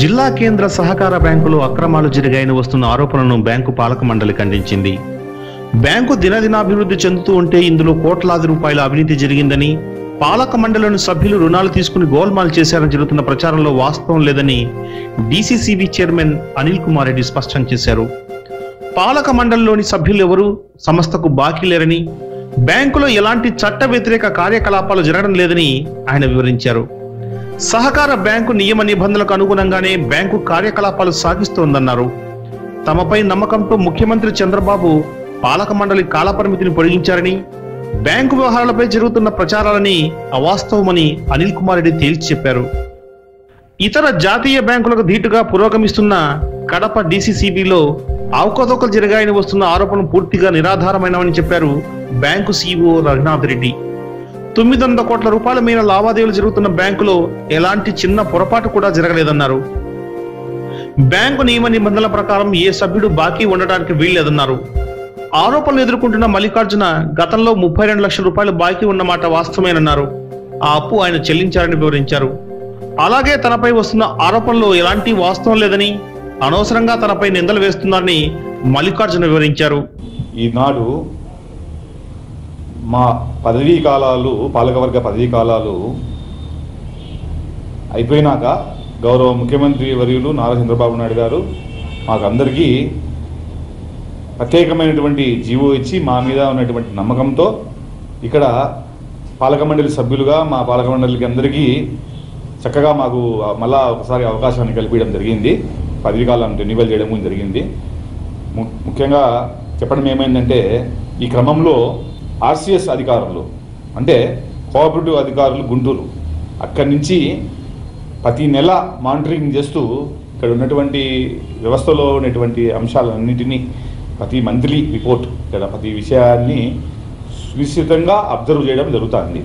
జిల్లా కేంద్ర సహకార బ్యాంకులో అక్రమాలు జరిగాయని వస్తున్న ఆరోపణలను బ్యాంకు పాలక మండలి ఖండించింది. బ్యాంకు దినదినాభివృద్ధి చెందుతూ ఉంటే ఇందులో కోట్లాది రూపాయల అవినీతి జరిగిందని పాలక మండలిలోని సభ్యులు రుణాలు తీసుకుని గోల్మాల్ చేశారని జరుగుతున్న ప్రచారంలో వాస్తవం లేదని డీసీసీబీ చైర్మన్ అనిల్ కుమార్ రెడ్డి స్పష్టం చేశారు. పాలక మండలిలోని సభ్యులు ఎవరు సంస్థకు బాకీ లేరని బ్యాంకులో ఎలాంటి చట్ట వ్యతిరేక కార్యకలాపాలు జరగడం లేదని ఆయన వివరించారు. సహకార బ్యాంకు నియమ నిబంధనలకు అనుగుణంగానే బ్యాంకు కార్యకలాపాలు సాగిస్తోందన్నారు. తమపై నమ్మకంతో ముఖ్యమంత్రి చంద్రబాబు పాలక మండలి కాలపరిమితిని పొడిగించారని బ్యాంకు వ్యవహారాలపై జరుగుతున్న ప్రచారాలని అవాస్తవమని అనిల్ కుమార్ రెడ్డి తేల్చి చెప్పారు. ఇతర జాతీయ బ్యాంకులకు ధీటుగా పురోగమిస్తున్న కడప డీసీసీబీలో అవకతవకలు జరిగాయని వస్తున్న ఆరోపణలు పూర్తిగా నిరాధారమైనవని చెప్పారు బ్యాంకు సీఈఓ రఘునాథ్ రెడ్డి. తొమ్మిది వందల కోట్ల రూపాయల మీద లావాదేవీలు జరుగుతున్న బ్యాంకులో ఎలాంటి చిన్న పొరపాటు కూడా జరగలేదన్నారు. బ్యాంకు నియమ నిబంధనల ప్రకారం ఏ సభ్యుడు బాకీ ఉండడానికి వీల్లేదన్నారు. ఆరోపణలు ఎదుర్కొంటున్న మల్లికార్జున గతంలో ముప్పై రెండు లక్షల రూపాయలు బాకీ ఉన్నమాట వాస్తవమేనన్నారు. ఆ అప్పు ఆయన చెల్లించారని వివరించారు. అలాగే తనపై వస్తున్న ఆరోపణలు ఎలాంటి వాస్తవం లేదని అనవసరంగా తనపై నిందలు వేస్తున్నారని మల్లికార్జున వివరించారు. ఈనాడు మా పదవీ కాలాలు పాలకవర్గ పదవీ కాలాలు అయిపోయినాక గౌరవ ముఖ్యమంత్రి వర్యులు నారా చంద్రబాబు నాయుడు గారు మాకందరికీ ప్రత్యేకమైనటువంటి జీవో ఇచ్చి మా మీద ఉన్నటువంటి నమ్మకంతో ఇక్కడ పాలక మండలి సభ్యులుగా మా పాలక మండలికి అందరికీ చక్కగా మాకు మళ్ళా ఒకసారి అవకాశాన్ని కల్పించడం జరిగింది. పదవీ కాలం రెన్యువల్ చేయడం జరిగింది. ము- ముఖ్యంగా చెప్పడం ఏమైందంటే ఈ క్రమంలో ఆర్సిఎస్ అధికారులు అంటే కోఆపరేటివ్ అధికారులు గుంటూరు. అక్కడి నుంచి ప్రతి నెల మానిటరింగ్ చేస్తూ ఇక్కడ ఉన్నటువంటి వ్యవస్థలో ఉన్నటువంటి అంశాలన్నింటినీ ప్రతి మంత్లీ రిపోర్ట్ ఇక్కడ ప్రతి విషయాన్ని సునిశ్చితంగా అబ్జర్వ్ చేయడం జరుగుతుంది.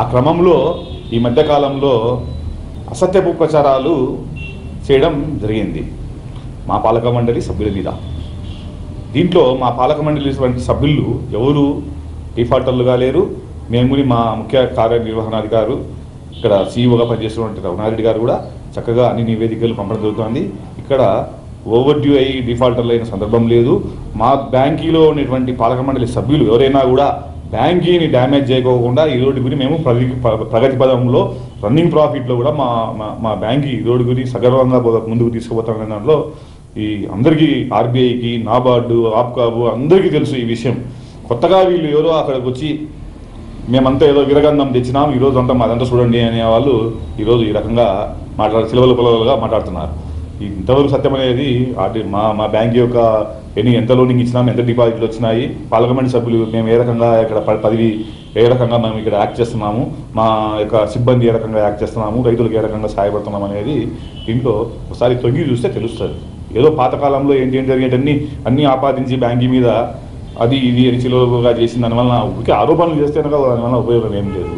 ఆ క్రమంలో ఈ మధ్యకాలంలో అసత్యపు ప్రచారాలు చేయడం జరిగింది. మా పాలక మండలి సభ్యుల మీద. దీంట్లో మా పాలక మండలి సభ్యులు ఎవరు డిఫాల్టర్లుగా లేరు. మేము మా ముఖ్య కార్యనిర్వహణాధికారు ఇక్కడ సీఈఓగా పనిచేస్తున్నటువంటి రఘునారెడ్డి గారు కూడా చక్కగా అన్ని నివేదికలు పంపడం జరుగుతుంది. ఇక్కడ ఓవర్ డ్యూ అయ్యి డిఫాల్టర్లు అయిన సందర్భం లేదు. మా బ్యాంకీలో ఉన్నటువంటి పాలక మండలి సభ్యులు ఎవరైనా కూడా బ్యాంకీని డ్యామేజ్ చేయకోకుండా ఈ రోడ్డు గురి మేము ప్రగతి ప్రగతి పదంలో రన్నింగ్ ప్రాఫిట్లో కూడా మా మా- బ్యాంకీ ఈ రోడ్డు గురి సగర్వంగా ముందుకు తీసుకుపోతామనే దాంట్లో ఈ అందరికీ ఆర్బీఐకి నాబార్డు ఆప్కాబు అందరికీ తెలుసు ఈ విషయం. కొత్తగా వీళ్ళు ఎవరో అక్కడికి వచ్చి మేమంతా ఏదో విరగంధం తెచ్చినాం ఈరోజు అంతా మాదంతా చూడండి అనే వాళ్ళు ఈరోజు ఈ రకంగా మాట్లాడ సిలవల పొలవలుగా మాట్లాడుతున్నారు. ఇంతవరకు సత్యం అనేది మా మా బ్యాంక్ యొక్క ఎన్ని ఎంత లోనింగ్ ఇచ్చినాం ఎంత డిపాజిట్లు వచ్చినాయి పార్లమెంట్ సభ్యులు మేము ఏ రకంగా ఇక్కడ ప- పదవి ఏ రకంగా మేము ఇక్కడ యాక్ట్ చేస్తున్నాము మా యొక్క సిబ్బంది ఏ రకంగా యాక్ట్ చేస్తున్నాము రైతులకు ఏ రకంగా సహాయపడుతున్నాం అనేది దీంట్లో ఒకసారి తొంగి చూస్తే తెలుస్తుంది. ఏదో పాతకాలంలో ఏంటి ఏంటి జరిగేటన్ని అన్ని ఆపాదించి బ్యాంకింగ్ మీద అది ఇది అని చిలువగా చేసిన దానివల్ల ఊరికే ఆరోపణలు చేస్తే కనుక దానివల్ల ఉపయోగం ఏం లేదు.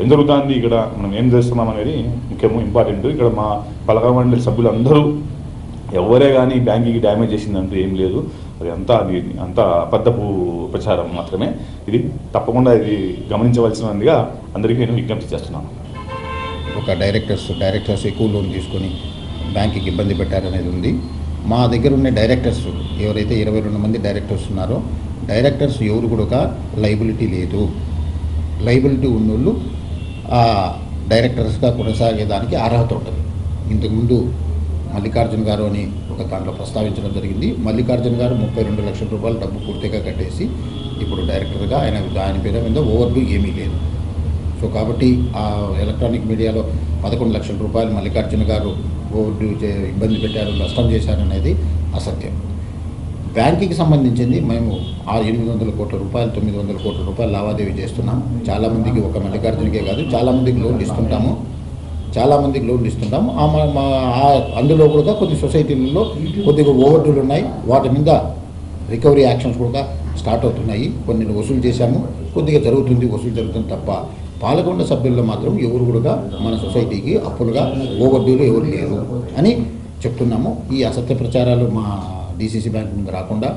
ఏం జరుగుతుంది ఇక్కడ? మనం ఏం చేస్తున్నాం అనేది ముఖ్యము ఇంపార్టెంట్ ఇక్కడ మా పలక మండలి సభ్యులు అందరూ ఎవరే కానీ బ్యాంకింగ్ డ్యామేజ్ చేసిందంటూ ఏం లేదు. అది అంతా అది అంతా అబద్ధపు ప్రచారం మాత్రమే. ఇది తప్పకుండా ఇది గమనించవలసినదిగా అందరికీ నేను విజ్ఞప్తి చేస్తున్నాను. ఒక డైరెక్టర్స్ డైరెక్టర్స్ ఎక్కువ లోన్ తీసుకొని బ్యాంకుకి ఇబ్బంది పెట్టారనేది ఉంది. మా దగ్గర ఉన్న డైరెక్టర్స్ ఎవరైతే ఇరవై రెండు మంది డైరెక్టర్స్ ఉన్నారో డైరెక్టర్స్ ఎవరు కూడా లైబిలిటీ లేదు. లైబిలిటీ ఉన్నోళ్ళు ఆ డైరెక్టర్స్గా కొనసాగేదానికి అర్హత ఉంటుంది. ఇంతకుముందు మల్లికార్జున గారు అని ఒక దాంట్లో ప్రస్తావించడం జరిగింది. మల్లికార్జున గారు ముప్పై రెండు లక్షల రూపాయలు డబ్బు పూర్తిగా కట్టేసి ఇప్పుడు డైరెక్టర్గా ఆయన ఆయన పేరు మీద ఓవర్లు ఏమీ లేదు. సో కాబట్టి ఆ ఎలక్ట్రానిక్ మీడియాలో పదకొండు లక్షల రూపాయలు మల్లికార్జున గారు ఓవర్డ్యూ చే- ఇబ్బంది పెట్టారు నష్టం చేశారనేది అసత్యం. బ్యాంకుకి సంబంధించింది మేము ఆ ఎనిమిది వందల కోట్ల రూపాయలు తొమ్మిది వందల కోట్ల రూపాయలు లావాదేవీ చేస్తున్నాం. చాలామందికి ఒక మల్లికార్జునకే కాదు చాలామందికి లోన్లు ఇస్తుంటాము. చాలామందికి లోన్లు ఇస్తుంటాము. మా అందులో కూడా కొన్ని సొసైటీలలో కొద్దిగా ఓవర్డ్యూలు ఉన్నాయి. వాటి మీద రికవరీ యాక్షన్స్ కూడా స్టార్ట్ అవుతున్నాయి. కొన్ని వసూలు చేశాము. కొద్దిగా జరుగుతుంది వసూలు జరుగుతుంది తప్ప పాల్గొండ సభ్యుల్లో మాత్రం ఎవరు కూడా మన సొసైటీకి అప్పులుగా ఓవర్డ్యూలు ఎవరు లేరు అని చెప్తున్నాము. ఈ అసత్య ప్రచారాలు మా డీసీసీ బ్యాంక్ ముందు రాకుండా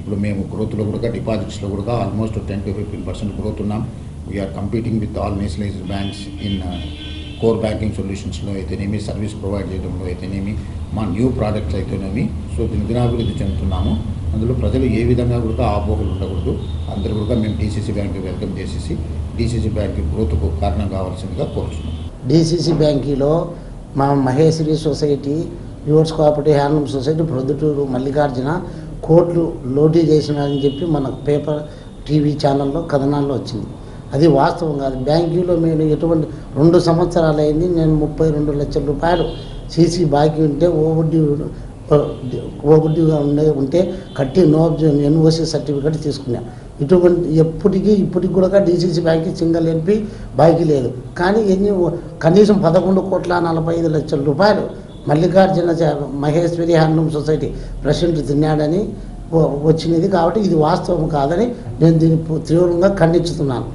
ఇప్పుడు మేము గ్రోత్లో కూడా డిపాజిట్స్లో కూడా almost ten to fifteen percent growth ఉన్నాం. We're competing with all nationalised banks in core banking సొల్యూషన్స్లో అయితేనేమి సర్వీస్ ప్రొవైడ్ చేయడంలో అయితేనేమి మా న్యూ ప్రోడక్ట్స్ అయితేనేమి. సో దీని దినాభివృద్ధి చెందుతున్నాము. అందులో ప్రజలు ఏ విధంగా కూడా ఆపోహలు ఉండకూడదు. అందరూ కూడా మేము డీసీసీ బ్యాంక్ వెల్కమ్ చేసేసి డీసీసీ బ్యాంక్ గ్రోత్కు కారణం కావాల్సిందిగా కోరుతున్నాం డీసీసీ బ్యాంకులో మా Maheshwari society weavers cooperative handloom society Proddatur Mallikarjuna కోట్లు లోటీ చేసినారని చెప్పి మన పేపర్ టీవీ ఛానల్లో కథనాల్లో వచ్చింది. అది వాస్తవం కాదు. బ్యాంకింగ్లో మేము ఎటువంటి రెండు సంవత్సరాలు అయింది నేను ముప్పై రెండు లక్షల రూపాయలు సీసీ బాకీ ఉంటే ఓవడ్డీ ఓవడ్డీగా ఉండే ఉంటే కట్టి నో ఎన్ఓసి సర్టిఫికేట్ తీసుకున్నా. ఇటువంటి ఎప్పటికీ ఇప్పటికి కూడా డీసీసీ బ్యాంక్ సింగల్ ఎన్పి బాకీ లేదు. కానీ ఎన్ని కనీసం పదకొండు కోట్ల నలభై ఐదు లక్షల రూపాయలు Mallikarjuna Maheshwari handloom society president తిన్నాడని వచ్చినది కాబట్టి ఇది వాస్తవం కాదని నేను దీన్ని తీవ్రంగా ఖండించుతున్నాను.